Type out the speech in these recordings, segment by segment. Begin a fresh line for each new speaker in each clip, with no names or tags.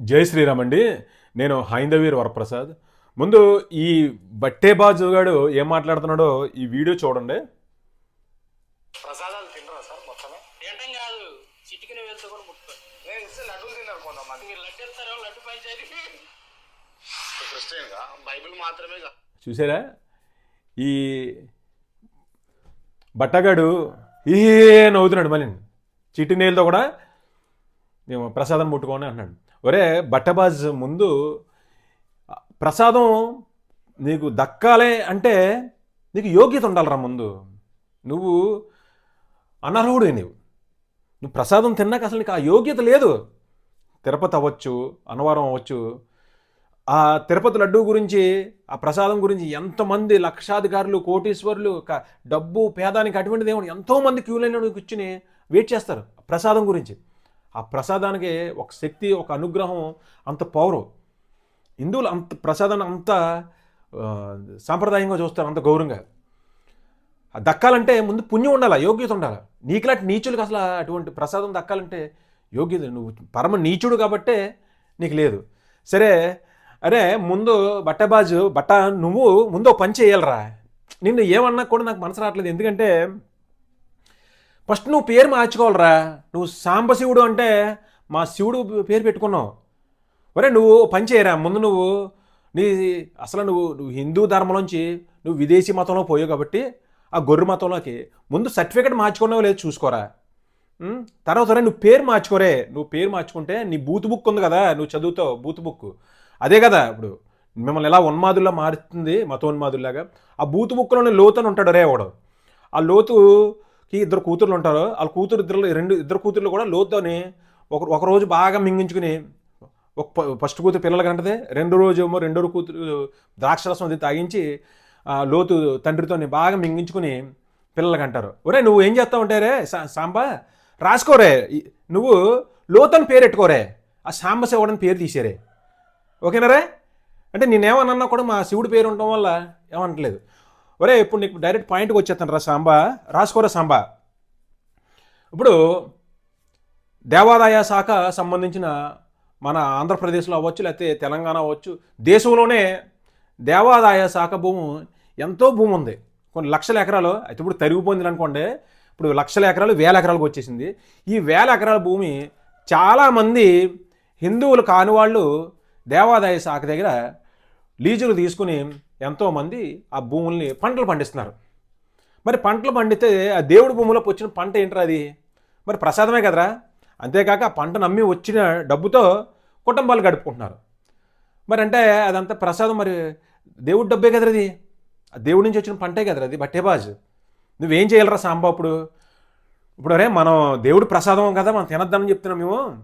జై శ్రీరామ్ అండి. నేను హైందవీర్ వరప్రసాద్. ముందు ఈ బట్టేబాజు గాడు ఏం మాట్లాడుతున్నాడో ఈ వీడియో చూడండి.
ప్రసాదాలు తినరా సార్ మొత్తమే?
తినటం కాదు చిటికిన వెళ్తే కూడా ముట్టుకోండి.
నేను ఇస్తే లడ్డూలు తిన్నారు కొంతమంది
మీరు. లడ్డు ఇస్తారో లడ్డు పంచాయతీ.
క్రిస్టియన్గా బైబిల్ మాత్రమే కాదు.
చూసారా? ఈ బట్టగాడు ఏ నవ్వుతున్నాడు మళ్ళీ. చిట్టి నీళ్ళతో కూడా ప్రసాదం ముట్టుకోని అన్నాడు ఒరే బట్టబాజ్ ముందు ప్రసాదం నీకు దక్కాలే అంటే నీకు యోగ్యత ఉండాలిరా ముందు. నువ్వు అనర్హుడు నీవు. నువ్వు ప్రసాదం తిన్నాక అసలు నీకు ఆ యోగ్యత లేదు. తిరుపతి అవ్వచ్చు అన్నవరం అవ్వచ్చు. ఆ తిరుపతి లడ్డు గురించి ఆ ప్రసాదం గురించి ఎంతమంది లక్షాధికారులు కోటీశ్వరులు డబ్బు పేదానికి అటువంటిది ఏమో ఎంతోమంది క్యూ కూర్చుని వెయిట్ చేస్తారు ఆ ప్రసాదం గురించి. ఆ ప్రసాదానికి ఒక శక్తి ఒక అనుగ్రహం అంత పౌరం హిందువులు అంత ప్రసాదాన్ని అంత సాంప్రదాయంగా చూస్తారు అంత గౌరవంగా. దక్కాలంటే ముందు పుణ్యం ఉండాలి యోగ్యత ఉండాలి? నీకులాంటి నీచులకు అసలు అటువంటి ప్రసాదం దక్కాలంటే యోగ్యత నువ్వు పరమ నీచుడు కాబట్టే నీకు లేదు. సరే అరే ముందు బట్టబాజు బట్ట నువ్వు ముందు పని చేయాలరా. నిన్ను ఏమన్నా కూడా నాకు మనసు రావట్లేదు. ఎందుకంటే ఫస్ట్ నువ్వు పేరు మార్చుకోవాలరా. నువ్వు సాంబశివుడు అంటే మా శివుడు పేరు పెట్టుకున్నావు. ఒరే నువ్వు పని చేయరా? ముందు నువ్వు నీ అసలు నువ్వు నువ్వు హిందూ ధర్మంలోంచి నువ్వు విదేశీ మతంలో పోయావు కాబట్టి ఆ గొర్రె మతంలోకి ముందు సర్టిఫికేట్ మార్చుకున్నావు లేదు చూసుకోరా. తర్వాత నువ్వు పేరు మార్చుకోరే. నువ్వు పేరు మార్చుకుంటే నీ బూత్ బుక్ ఉంది కదా నువ్వు చదువుతావు బూత్ బుక్. అదే కదా ఇప్పుడు మిమ్మల్ని ఎలా ఉన్మాదుల్లా మారుతుంది మతోన్మాదుల్లాగా. ఆ బూత్ బుక్లోనే లోతు అని ఉంటాడు రే వాడు. ఆ లోతు లోతుకి ఇద్దరు కూతుర్లు ఉంటారు. వాళ్ళ కూతురు ఇద్దరు రెండు ఇద్దరు కూతుర్లు కూడా లోతోని ఒక ఒక రోజు బాగా మింగించుకుని ఒక ఫస్ట్ కూతురు పిల్లలు అంటదే రెండో రోజు ఏమో రెండో కూతురు ద్రాక్షరసం అది తాగించి లోతు తండ్రితోని బాగా మింగించుకుని పిల్లలకి అంటారు ఒరే నువ్వు ఏం చేస్తావు అంటే రే సా- సాంబా రాసుకోరే నువ్వు లోతని పేరు పెట్టుకోరే ఆ సాంబ శివుడని పేరు తీసేరే ఓకేనా రే? అంటే నేనేమన్నా కూడా మా శివుడి పేరు ఉండటం వల్ల ఏమనట్లేదు. ఒరే ఇప్పుడు నీకు డైరెక్ట్ పాయింట్కి వచ్చేస్తాను రా సాంబా. రాసుకోరా సాంబా. ఇప్పుడు దేవాదాయ శాఖ సంబంధించిన మన ఆంధ్రప్రదేశ్లో అవ్వచ్చు లేకపోతే తెలంగాణ అవ్వచ్చు దేశంలోనే దేవాదాయ శాఖ భూమి ఎంతో భూమి ఉంది. కొన్ని లక్షల ఎకరాలు అయితే ఇప్పుడు తరిగి తరిగిపోయింది అనుకోండి ఇప్పుడు లక్షల ఎకరాలు వేల ఎకరాలకు వచ్చేసింది. ఈ వేల ఎకరాల భూమి చాలామంది హిందువులు కాని వాళ్ళు దేవాదాయ శాఖ దగ్గర లీజులు తీసుకుని ఎంతోమంది ఆ భూముల్ని పంటలు పండిస్తున్నారు. మరి పంటలు పండితే ఆ దేవుడి భూమిలోకి వచ్చిన పంట ఏంటరా అది? మరి ప్రసాదమే కదరా? అంతేకాక ఆ పంట నమ్మి వచ్చిన డబ్బుతో కుటుంబాలు గడుపుకుంటున్నారు. మరి అంటే అదంతా ప్రసాదం మరి దేవుడి డబ్బే కదరా అది? ఆ దేవుడి నుంచి వచ్చిన పంటే కదరా అది? బట్టేబాజు. నువ్వేం చేయాలరా సాంబా ఇప్పుడు ఇప్పుడు అరే మనం దేవుడు ప్రసాదం కదా మనం తినద్దామని చెప్తున్నాం మేము.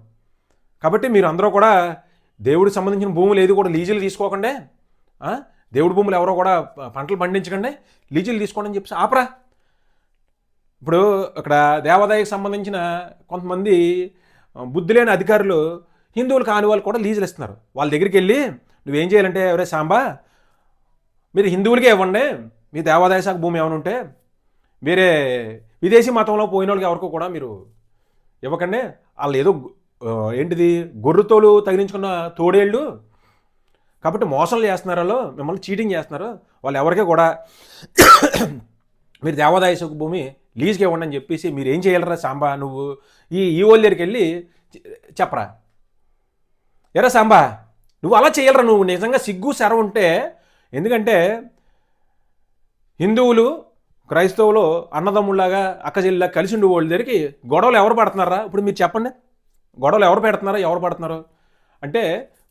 కాబట్టి మీరు అందరూ కూడా దేవుడికి సంబంధించిన భూములు ఏది కూడా లీజులు తీసుకోకండి. దేవుడి భూములు ఎవరో కూడా పంటలు పండించకండి లీజులు తీసుకోండి అని చెప్పి ఆపరా. ఇప్పుడు ఇక్కడ దేవాదాయకు సంబంధించిన కొంతమంది బుద్ధి లేని అధికారులు హిందువులు కాని వాళ్ళు కూడా లీజులు ఇస్తున్నారు. వాళ్ళ దగ్గరికి వెళ్ళి నువ్వేం చేయాలంటే ఎవరే సాంబా మీరు హిందువులకే ఇవ్వండి మీ దేవాదాయ శాఖ భూమి ఏమైనా ఉంటే వేరే విదేశీ మతంలో పోయిన వాళ్ళకి ఎవరికో కూడా మీరు ఇవ్వకండి. వాళ్ళు ఏదో ఏంటిది గొర్రెతోలు తగిలించుకున్న తోడేళ్ళు కాబట్టి మోసాలు చేస్తున్నారు వాళ్ళు మిమ్మల్ని చీటింగ్ చేస్తున్నారు వాళ్ళు ఎవరికీ కూడా మీరు దేవాదాయ సుఖ భూమి లీజ్కి ఇవ్వండి అని చెప్పేసి మీరు ఏం చేయాలరా సాంబా? నువ్వు ఈ ఈ వాళ్ళ దగ్గరికి వెళ్ళి చెప్పరా? ఎరా సాంబా నువ్వు అలా చేయాలరా నువ్వు? నిజంగా సిగ్గు శర ఉంటే ఎందుకంటే హిందువులు క్రైస్తవులు అన్నదమ్ముళ్ళగా అక్కచెల్లిలా కలిసి ఉండే వాళ్ళ దగ్గరికి గొడవలు ఎవరు పడుతున్నారా? ఇప్పుడు మీరు చెప్పండి. గొడవలు ఎవరు పెడుతున్నారా? ఎవరు పడుతున్నారు? అంటే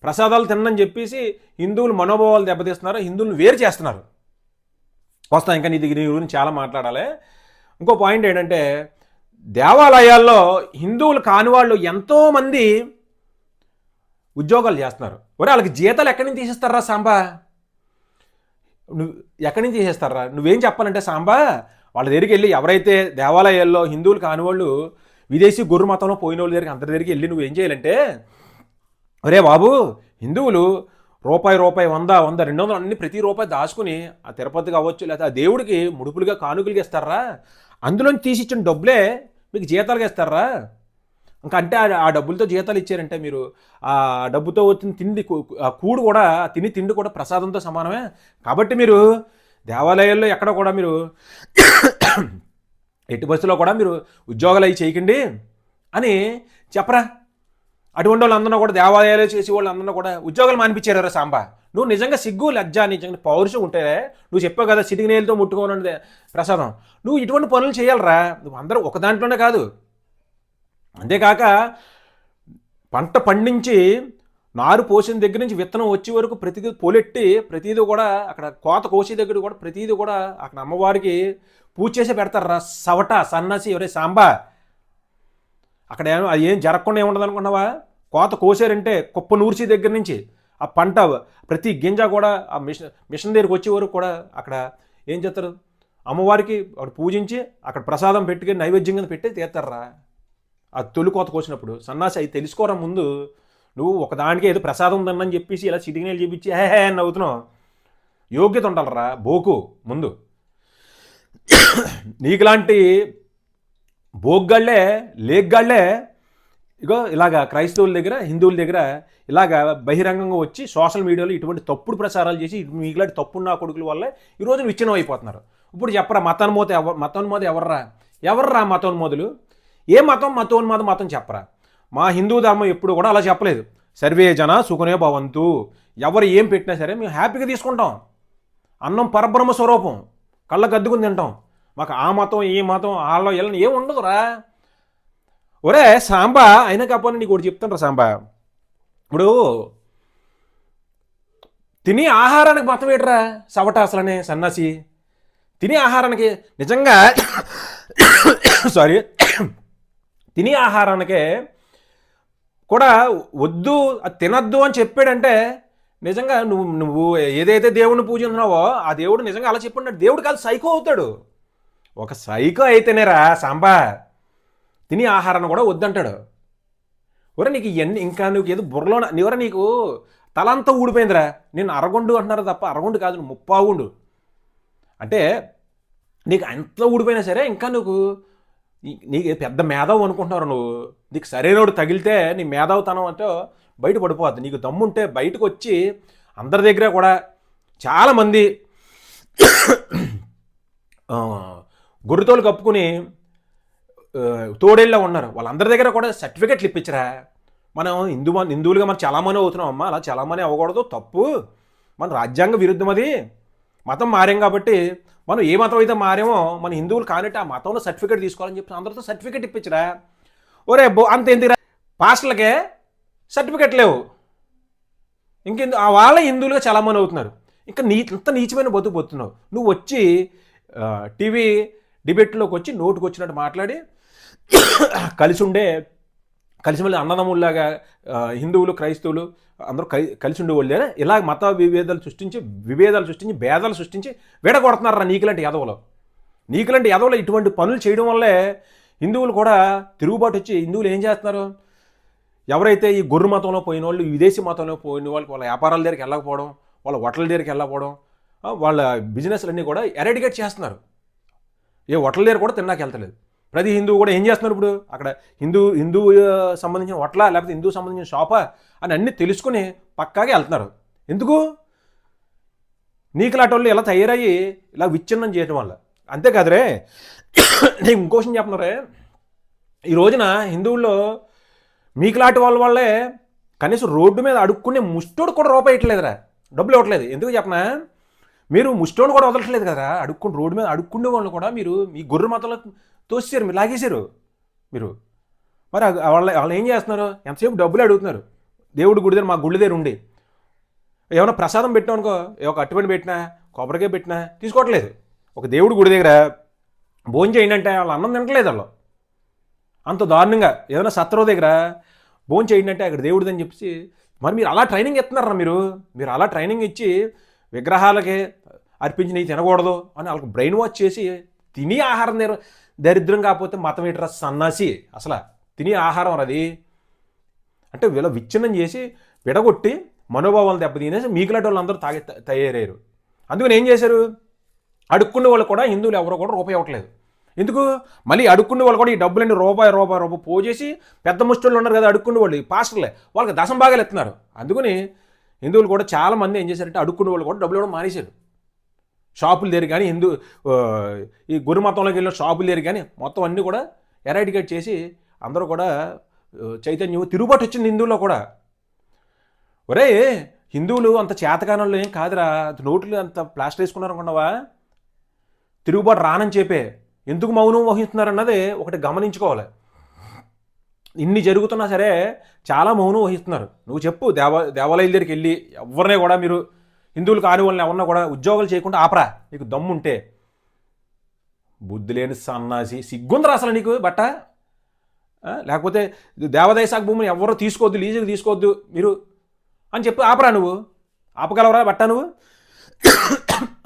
ప్రసాదాలు తినని చెప్పేసి హిందువులు మనోభావాలు దెబ్బతీస్తున్నారు హిందువులను వేరు చేస్తున్నారు. వస్తాం ఇంకా నీ దగ్గర నీ గురించి చాలా మాట్లాడాలి. ఇంకో పాయింట్ ఏంటంటే దేవాలయాల్లో హిందువులు కాని వాళ్ళు ఎంతోమంది ఉద్యోగాలు చేస్తున్నారు. ఒరే వాళ్ళకి జీతాలు ఎక్కడి నుంచి తీసేస్తారా సాంబా? నువ్వు ఎక్కడి నుంచి తీసేస్తారా? నువ్వేం చెప్పాలంటే సాంబా వాళ్ళ దగ్గరికి వెళ్ళి ఎవరైతే దేవాలయాల్లో హిందువులు కాని వాళ్ళు విదేశీ గురు మతంలో పోయిన వాళ్ళ దగ్గరికి అందరి దగ్గరికి వెళ్ళి నువ్వేం చేయాలంటే అరే బాబు హిందువులు రూపాయి రూపాయి వంద వంద రెండు వందలు అన్ని ప్రతి రూపాయి దాచుకుని ఆ తిరుపతి కావచ్చు లేకపోతే ఆ దేవుడికి ముడుపులుగా కానుకలుగా ఇస్తారా అందులోంచి తీసి ఇచ్చిన డబ్బులే మీకు జీతాలుగా ఇస్తారా ఇంకా అంటే ఆ- డబ్బులతో జీతాలు ఇచ్చారంటే మీరు ఆ డబ్బుతో వచ్చిన తిండి ఆ కూడు కూడా తిని తిండి కూడా ప్రసాదంతో సమానమే. కాబట్టి మీరు దేవాలయాల్లో ఎక్కడ కూడా మీరు ఎట్టి బస్సులో కూడా మీరు ఉద్యోగాలు అవి చేయకండి అని చెప్పరా? అటువంటి వాళ్ళందరూ కూడా దేవాలయాలు చేసే వాళ్ళందరూ కూడా ఉద్యోగాలు మానిపించారు రా సాంబా. నువ్వు నిజంగా సిగ్గు లజ్జ నిజంగా పౌరుషం ఉంటే నువ్వు చెప్పావు కదా సిటికి నేలతో ముట్టుకోనండి ప్రసాదం. నువ్వు ఇటువంటి పనులు చేయాలరా. నువ్వు అందరూ ఒక దాంట్లోనే కాదు. అంతేకాక పంట పండించి నారు పోసిన దగ్గర నుంచి విత్తనం వచ్చే వరకు ప్రతిదీ పోలెట్టి ప్రతిదీ కూడా అక్కడ కోత కోసే దగ్గర కూడా ప్రతిదీ కూడా అక్కడ అమ్మవారికి పూజ చేసి పెడతారు? రా సవట సన్నాసి ఎవరే సాంబా? అక్కడ ఏం అది ఏం జరగకుండా ఏముండదు అనుకున్నావా కోత కోసారంటే కుప్ప నూర్చి దగ్గర నుంచి ఆ పంట ప్రతి గింజ కూడా ఆ మిషన్ మిషన్ దగ్గరికి వచ్చే వరకు కూడా అక్కడ ఏం చేస్తారు? అమ్మవారికి అక్కడ పూజించి అక్కడ ప్రసాదం పెట్టుకుని నైవేద్యం కింద పెట్టి తీస్తారా? ఆ తొలి కోత కోసినప్పుడు సన్నాసి అది తెలుసుకోరా ముందు నువ్వు ఒకదానికి ఏదో ప్రసాదం ఉందని చెప్పేసి ఇలా సిటిగినేలు చూపించి హే హే అని నవ్వుతున్నావు. యోగ్యత ఉండాలరా బోకు ముందు. నీకులాంటి బోగ్గాళ్ళే లేగ్గాళ్ళే ఇగో ఇలాగా క్రైస్తవుల దగ్గర హిందువుల దగ్గర ఇలాగా బహిరంగంగా వచ్చి సోషల్ మీడియాలో ఇటువంటి తప్పుడు ప్రచారాలు చేసి మీకులాంటి తప్పున్న నా కొడుకుల వల్లే ఈరోజు రోజు విచ్ఛిన్నం అయిపోతున్నారు. ఇప్పుడు చెప్పరా మతాన్మోత ఎవ మతోన్మోద ఎవర్రా? ఎవర్రా మతోన్మోదులు ఏ మతం మతోన్మాద మతం చెప్పరా? మా హిందూ ధర్మం ఎప్పుడు కూడా అలా చెప్పలేదు. సర్వే జన సుఖనే భవంతు. ఎవరు ఏం పెట్టినా సరే మేము హ్యాపీగా తీసుకుంటాం. అన్నం పరబ్రహ్మ స్వరూపం. కళ్ళకు అద్దుకుని తింటాం. మాకు ఆ మతం ఈ మతం వాళ్ళ వీళ్ళని ఏం ఉండదురా? ఒరే సాంబా అయినా కాకపోతే నీకు ఒకటి చెప్తాను సాంబా. ఇప్పుడు తిని ఆహారానికి మొత్తం ఏట్రా సవట సన్నాసి? తిని ఆహారానికి నిజంగా సారీ తిని ఆహారానికే కూడా వద్దు తినద్దు అని చెప్పాడంటే నిజంగా నువ్వు నువ్వు ఏదైతే దేవుడిని పూజిస్తున్నావో ఆ దేవుడు నిజంగా అలా చెప్పినట్టు దేవుడు కాదు సైకో అవుతాడు. ఒక సైకో అయితేనేరా సాంబా. తిని ఆహారాన్ని కూడా వద్దంటాడు. ఒరే నీకు ఇవన్నీ ఇంకా నువ్వు ఏదో బుర్రలో నీవరా నీకు తలంతా ఊడిపోయిందిరా. నేను అరగొండు అంటున్నారు తప్ప అరగొండు కాదు నువ్వు ముప్పావుండు అంటే నీకు ఎంత ఊడిపోయినా సరే ఇంకా నువ్వు నీ- నీకు పెద్ద మేధావు అనుకుంటున్నారు నువ్వు. నీకు సరైనోడు తగిలితే నీ మేధావుతనం అంటే బయట పడిపోద్ది. నీకు దమ్ముంటే బయటకు వచ్చి అందరి దగ్గర కూడా చాలామంది గొర్రెతోలు కప్పుకుని తోడేళ్ళ ఉన్నారు. వాళ్ళందరి దగ్గర కూడా సర్టిఫికెట్లు ఇప్పించరా? మనం హిందూ హిందువులుగా మనం చాలామంది అవుతున్నాం. అమ్మా అలా చాలామంది అవ్వకూడదు. తప్పు. మన రాజ్యాంగ విరుద్ధం అది. మతం మారాం కాబట్టి మనం ఏ మతం అయితే మారేమో మన హిందువులు కానిట్టు ఆ మతంలో సర్టిఫికేట్ తీసుకోవాలని చెప్పి అందరితో సర్టిఫికేట్ ఇప్పించరా? ఒరే బో అంత ఎందుకురా? పాస్టర్లకే సర్టిఫికెట్ లేవు. ఇంకెందు ఆ వాళ్ళ హిందువులుగా చాలామంది అవుతున్నారు. ఇంకా నీ ఇంత నీచమైన బతుకు పోతున్నావు. నువ్వు వచ్చి టీవీ డిబేట్లోకి వచ్చి నోటుకు వచ్చినట్టు మాట్లాడి కలిసి ఉండే కలిసి మళ్ళీ అన్నదమ్ముల్లాగా హిందువులు క్రైస్తవులు అందరూ కలి కలిసి ఉండేవాళ్ళే ఇలా మత విభేదాలు సృష్టించి విభేదాలు సృష్టించి భేదాలు సృష్టించి విడగొడుతున్నారా నీకులాంటి యాదవులు? నీకులాంటి యాదవులు ఇటువంటి పనులు చేయడం వల్లే హిందువులు కూడా తిరుగుబాటు వచ్చి హిందువులు ఏం చేస్తున్నారు? ఎవరైతే ఈ గొర్రె మతంలో పోయిన వాళ్ళు విదేశీ మతంలో పోయిన వాళ్ళకి వాళ్ళ వ్యాపారాల దగ్గరికి వెళ్ళకపోవడం వాళ్ళ హోటల్ దగ్గరికి వెళ్ళకపోవడం వాళ్ళ బిజినెస్లన్నీ కూడా ఎరాడికేట్ చేస్తున్నారు. ఏ హోటల్ దగ్గర కూడా తిన్నాక వెళ్తలేదు. ప్రతి హిందువు కూడా ఏం చేస్తున్నారు ఇప్పుడు? అక్కడ హిందూ హిందూ సంబంధించిన హోటలా? లేకపోతే హిందూ సంబంధించిన షాపా? అని అన్నీ తెలుసుకుని పక్కాగా వెళ్తున్నారు. ఎందుకు? నీకులాంటి వాళ్ళు ఇలా తయారయ్యి ఇలా విచ్ఛిన్నం చేయడం వల్ల. అంతేకాదురే నేను ఇంకో విషయం చెప్తున్నారే ఈ రోజున హిందువుల్లో మీకులాంటి వాళ్ళ వల్లే కనీసం రోడ్డు మీద అడుక్కునే ముష్టోడు కూడా రూపాయి ఇవ్వట్లేదురా. డబ్బులు ఇవ్వట్లేదు. ఎందుకు చెప్పనా? మీరు ముష్టోడు కూడా వదలట్లేదు కదా అడుక్కుని రోడ్డు మీద అడుక్కునే వాళ్ళు కూడా మీరు మీ గొర్రె మతంలో తోసేశారు మీరు లాగేశారు మీరు. మరి వాళ్ళ వాళ్ళు ఏం చేస్తున్నారు? ఎంతసేపు డబ్బులు అడుగుతున్నారు? దేవుడు గుడి దగ్గర మా గుడి దగ్గర ఉండి. ఏమైనా ప్రసాదం పెట్టాం అనుకో ఏ ఒక అట్టుపండి పెట్టినా కొబ్బరికాయ పెట్టినా తీసుకోవట్లేదు. ఒక దేవుడి గుడి దగ్గర భోజనం చేయండి అంటే వాళ్ళు అన్నం తినట్లేదు వాళ్ళు. అంత దారుణంగా ఏదైనా సత్రం దగ్గర భోజనం చేయండి అంటే అక్కడ దేవుడిదని చెప్పి మరి మీరు అలా ట్రైనింగ్ ఇస్తున్నారా మీరు? మీరు అలా ట్రైనింగ్ ఇచ్చి విగ్రహాలకి అర్పించినవి తినకూడదు అని వాళ్ళకి బ్రెయిన్ వాష్ చేసి తిని ఆహారం దరిద్రం కాకపోతే మతం ఏంటరా సన్నాసి? అసలు తిని ఆహారం అది అంటే వీళ్ళ విచ్ఛిన్నం చేసి విడగొట్టి మనోభావాలు దెబ్బతినేసి మిగిలిన వాళ్ళందరూ తాగి తయారయ్యారు. అందుకని ఏం చేశారు? అడుక్కునే వాళ్ళు కూడా హిందువులు ఎవరో కూడా రూపాయి ఇవ్వట్లేదు. ఎందుకు? మళ్ళీ అడుక్కునే వాళ్ళు కూడా ఈ డబ్బులన్నీ రూపాయి రూపాయి రూపాయి పోజేసి పెద్ద ముష్టోళ్ళు ఉన్నారు కదా అడుక్కునే వాళ్ళు ఈ పాస్టర్లే వాళ్ళకి దశం భాగాలు ఎత్తున్నారు అందుకని హిందువులు కూడా చాలా మంది ఏం చేశారంటే అడుక్కునే వాళ్ళు కూడా డబ్బులు ఇవ్వడం మానేశారు. షాపులు లేరు కానీ హిందూ ఈ గురు మతంలోకి వెళ్ళిన షాపులు లేరు కానీ మొత్తం అన్నీ కూడా ఎరాడికేట్ చేసి అందరూ కూడా చైతన్యం తిరుగుబాటు వచ్చింది హిందువుల్లో కూడా. ఒరే హిందువులు అంత చేతకానంలో ఏం కాదురా నోట్లు అంత ప్లాస్టర్ వేసుకున్నారు అనుకున్నావా? తిరుగుబాటు రానని చెప్పే. ఎందుకు మౌనం వహిస్తున్నారన్నది ఒకటి గమనించుకోవాలి. ఇన్ని జరుగుతున్నా సరే చాలా మౌనం వహిస్తున్నారు. నువ్వు చెప్పు దేవ దేవాలయాల దగ్గరికి వెళ్ళి ఎవరినే కూడా మీరు హిందువులు కాని వాళ్ళని ఎవరన్నా కూడా ఉద్యోగాలు చేయకుండా ఆపరా. నీకు దమ్ముంటే. బుద్ధి లేని సన్నాసి సిగ్గుందరా అసలు నీకు బట్ట. లేకపోతే దేవాదాయ శాఖ భూమిని ఎవరు తీసుకోవద్దు లీజుకి తీసుకోవద్దు మీరు అని చెప్పి ఆపరా నువ్వు. ఆపగలవరా బట్ట నువ్వు?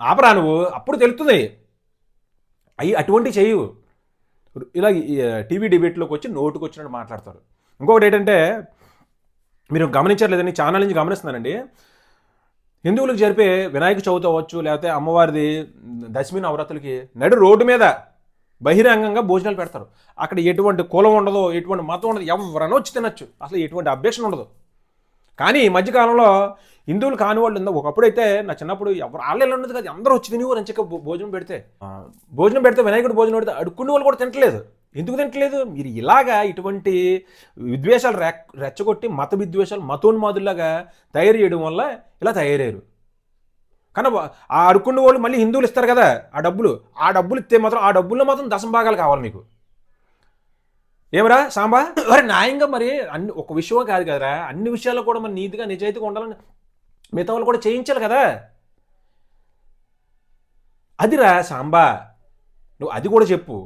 ఆపరా నువ్వు. అప్పుడు తెలుస్తుంది. అవి అటువంటివి చేయు. ఇలా టీవీ డిబేట్లోకి వచ్చి నోటుకు వచ్చినట్టు మాట్లాడతారు. ఇంకొకటి ఏంటంటే మీరు గమనించట్లేదని ఛానల్ నుంచి గమనిస్తున్నానండి. హిందువులకు జరిపే వినాయక చవితి అవ్వచ్చు లేకపోతే అమ్మవారిది దశమి నవరాత్రులకి నడు రోడ్డు మీద బహిరంగంగా భోజనాలు పెడతారు. అక్కడ ఎటువంటి కులం ఉండదు ఎటువంటి మతం ఉండదు ఎవరైనా వచ్చి తినచ్చు. అసలు ఎటువంటి అబ్జెక్షన్ ఉండదు. కానీ ఈ మధ్యకాలంలో హిందువులు కాని వాళ్ళు ఉందో ఒకప్పుడైతే నా చిన్నప్పుడు ఎవరు ఆళ్ళు ఉండదు కదా అందరూ వచ్చి తిని రంచక భోజనం పెడితే. భోజనం పెడితే వినాయకుడు భోజనం పెడితే అడుక్కునే వాళ్ళు కూడా తినట్లేదు. ఎందుకు తింటలేదు మీరు ఇలాగా ఇటువంటి విద్వేషాలు రె రెచ్చగొట్టి మత విద్వేషాలు మతోన్మాదుల్లాగా తయారు చేయడం వల్ల ఇలా తయారయ్యారు. కానీ ఆ అడుక్కున్న వాళ్ళు మళ్ళీ హిందువులు ఇస్తారు కదా ఆ డబ్బులు. ఆ డబ్బులు ఇస్తే మాత్రం ఆ డబ్బుల్లో మాత్రం దశం భాగాలు కావాలి మీకు ఏమరా సాంబా? మరి న్యాయంగా మరి అన్ని ఒక విషయం కాదు కదరా. అన్ని విషయాల్లో కూడా మరి నీతిగా నిజాయితీగా ఉండాలని మిగతా వాళ్ళు కూడా చేయించాలి కదా. అదిరా సాంబా నువ్వు అది కూడా చెప్పు.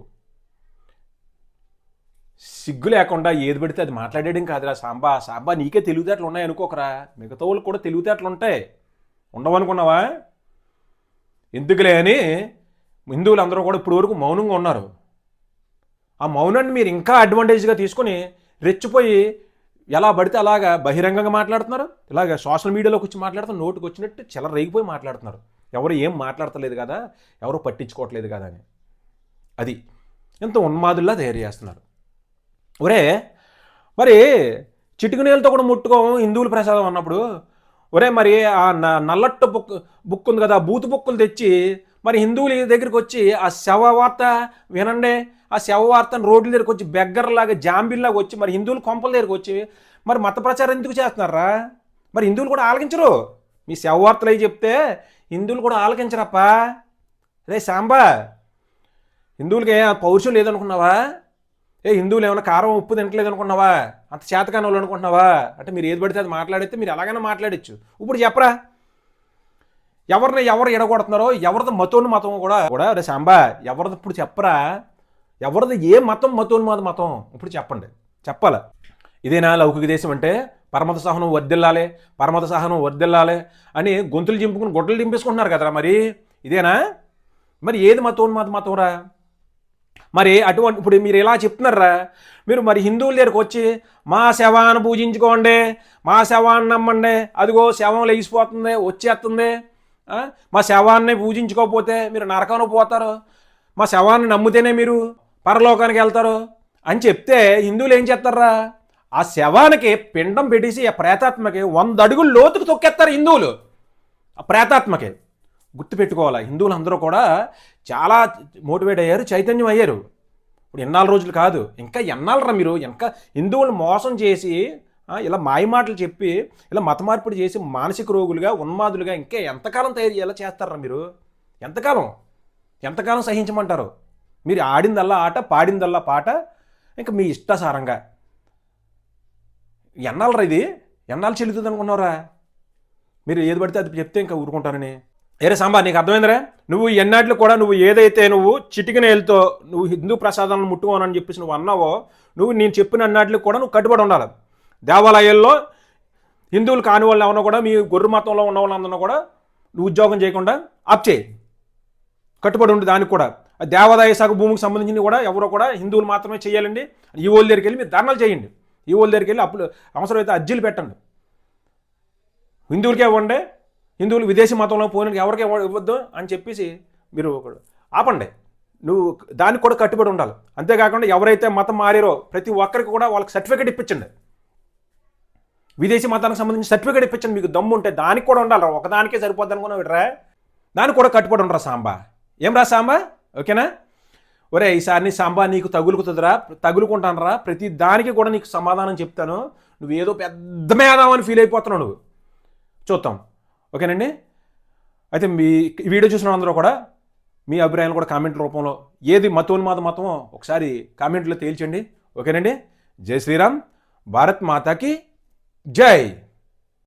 సిగ్గు లేకుండా ఏది పెడితే అది మాట్లాడేయడం కాదురా సాంబా. సాంబా నీకే తెలివితేటలు ఉన్నాయి అనుకోకరా. మిగతా వాళ్ళు కూడా తెలివితేటలు ఉంటాయి. ఉండవనుకున్నావా? ఎందుకులే అని హిందువులు అందరూ కూడా ఇప్పటి వరకు మౌనంగా ఉన్నారు. ఆ మౌనాన్ని మీరు ఇంకా అడ్వాంటేజ్గా తీసుకొని రెచ్చిపోయి ఎలా పడితే అలాగా బహిరంగంగా మాట్లాడుతున్నారు? ఇలాగ సోషల్ మీడియాలోకి వచ్చి మాట్లాడుతున్నారు నోటుకు వచ్చినట్టు చెల రేగిపోయి మాట్లాడుతున్నారు. ఎవరు ఏం మాట్లాడతలేదు కదా ఎవరు పట్టించుకోవట్లేదు కదా అని. అది ఎంత ఉన్మాదుల్లా తయారు చేస్తున్నారు. ఒరే మరి చిటికి నీళ్ళతో కూడా ముట్టుకోము హిందువుల ప్రసాదం అన్నప్పుడు. ఒరే మరి ఆ న- నల్లట్టు బుక్ బుక్ ఉంది కదా బూతు బుక్కులు తెచ్చి మరి హిందువుల దగ్గరికి వచ్చి ఆ శవ వార్త వినండి. ఆ శవ వార్తను రోడ్ల దగ్గరికి వచ్చి బెగ్గర్లాగా జాంబిల్లాగా వచ్చి మరి హిందువులు కొంపల దగ్గరికి వచ్చి మరి మత ప్రచారం ఎందుకు చేస్తున్నారా? మరి హిందువులు కూడా ఆలకించరు. మీ శవ వార్తలు అవి చెప్తే హిందువులు కూడా ఆలకించరప్పా. రే సాంబా హిందువులకి పౌరుషం లేదనుకున్నావా? ఏ హిందువులు ఏమైనా కారం ఉప్పు తినట్లేదు అనుకున్నావా అంత చేతకాని వాళ్ళు అనుకుంటున్నావా? అంటే మీరు ఏది పడితే అది మాట్లాడితే మీరు ఎలాగైనా మాట్లాడచ్చు. ఇప్పుడు చెప్పరా? ఎవరిని ఎవరు ఎడగొడుతున్నారో ఎవరిది మతోని మతం కూడా కూడా రే సాంబా ఎవరిది ఇప్పుడు చెప్పరా? ఎవరిది ఏ మతం మతోన్మాద మతం? ఇప్పుడు చెప్పండి. చెప్పాలి? ఇదేనా లౌకిక దేశం అంటే? పరమత సహనం వర్దిల్లాలి పరమత సహనం వర్దిల్లాలి అని గొంతులు చింపుకుని గొడ్డలు దింపేసుకుంటున్నారు కదరా మరి. ఇదేనా? మరి ఏది మతోన్మాద మతంరా మరి అటువంటి ఇప్పుడు మీరు ఇలా చెప్తున్నారా? మీరు మరి హిందువుల దగ్గరకు వచ్చి మా శవాన్ని పూజించుకోండి మా శవాన్ని నమ్మండి అదిగో శవం లేచిపోతుంది వచ్చేస్తుంది. మా శవాన్ని పూజించుకోకపోతే మీరు నరకంలో పోతారు. మా శవాన్ని నమ్మితేనే మీరు పరలోకానికి వెళ్తారు. అని చెప్తే హిందువులు ఏం చేస్తారా? ఆ శవానికి పిండం పెట్టేసి ఆ ప్రేతాత్మకి వంద అడుగులు లోతుకు తొక్కేస్తారు హిందువులు. ఆ ప్రేతాత్మకి. గుర్తుపెట్టుకోవాలి. హిందువులు అందరూ కూడా చాలా మోటివేట్ అయ్యారు చైతన్యం అయ్యారు. ఇప్పుడు ఎన్నాళ్ళు రోజులు కాదు. ఇంకా ఎన్నాళ్ళరా మీరు? ఇంకా హిందువులను మోసం చేసి ఇలా మాయమాటలు చెప్పి ఇలా మత మార్పిడి చేసి మానసిక రోగులుగా ఉన్మాదులుగా ఇంకా ఎంతకాలం తయారు ఎలా చేస్తారా మీరు? ఎంతకాలం? ఎంతకాలం సహించమంటారు? మీరు ఆడిందల్లా ఆట పాడిందల్లా పాట ఇంకా మీ ఇష్టాసారంగా. ఎన్నాళ్ళరా ఇది? ఎన్నాళ్ళు చెల్లుతుంది అనుకున్నారా మీరు ఏది పడితే అది చెప్తే ఇంకా ఊరుకుంటారని. ఏరే సాంబా నీకు అర్థమైందిరా? నువ్వు ఎన్నాట్లు కూడా నువ్వు ఏదైతే నువ్వు చిటికిన ఏళ్ళతో నువ్వు హిందూ ప్రసాదాలను ముట్టుకోనని చెప్పేసి నువ్వు అన్నావో నువ్వు నేను చెప్పిన అన్నాట్లు కూడా నువ్వు కట్టుబడి ఉండాలి. దేవాలయాల్లో హిందువులు కాని వాళ్ళు ఏమన్నా కూడా మీ గొర్రె మతంలో ఉన్న వాళ్ళందరూ కూడా నువ్వు ఉద్యోగం చేయకుండా ఆప్ చేయి. కట్టుబడి ఉండి దానికి కూడా. ఆ దేవాదాయ శాఖ భూమికి సంబంధించి కూడా ఎవరో కూడా హిందువులు మాత్రమే చేయాలండి. ఈ వాళ్ళ దగ్గరికి వెళ్ళి మీరు ధర్నాలు చేయండి. ఈ వాళ్ళ దగ్గరికి వెళ్ళి అప్పులు అవసరమైతే అర్జీలు పెట్టండి. హిందువులకే ఇవ్వండి. హిందువులు విదేశీ మతంలో పోయిన ఎవరికి ఇవ్వద్దు అని చెప్పేసి మీరు ఒకడు ఆపండి. నువ్వు దానికి కూడా కట్టుబడి ఉండాలి. అంతేకాకుండా ఎవరైతే మతం మారారో ప్రతి ఒక్కరికి కూడా వాళ్ళకి సర్టిఫికేట్ ఇప్పించండి. విదేశీ మతానికి సంబంధించిన సర్టిఫికేట్ ఇప్పించండి. మీకు దమ్ము ఉంటే దానికి కూడా ఉండాలి ఒకదానికే సరిపోద్ది అనుకున్నా విడరా దానికి కూడా కట్టుబడి ఉండరా సాంబా? ఏం రా సాంబా? ఓకేనా? ఒరే ఈసారి సాంబా నీకు తగులుకుతుందిరా. తగులుకుంటానరా. ప్రతి దానికి కూడా నీకు సమాధానం చెప్తాను. నువ్వు ఏదో పెద్ద మేధావని ఫీల్ అయిపోతున్నావు నువ్వు. చూద్దాం. ఓకేనండి? అయితే మీ వీడియో చూసిన అందరూ కూడా మీ అభిప్రాయాలు కూడా కామెంట్ రూపంలో ఏది మతోన్మాద మతమో ఒకసారి కామెంట్లో తేల్చండి. ఓకేనండి? జై శ్రీరామ్. భారత్ మాతాకి జై!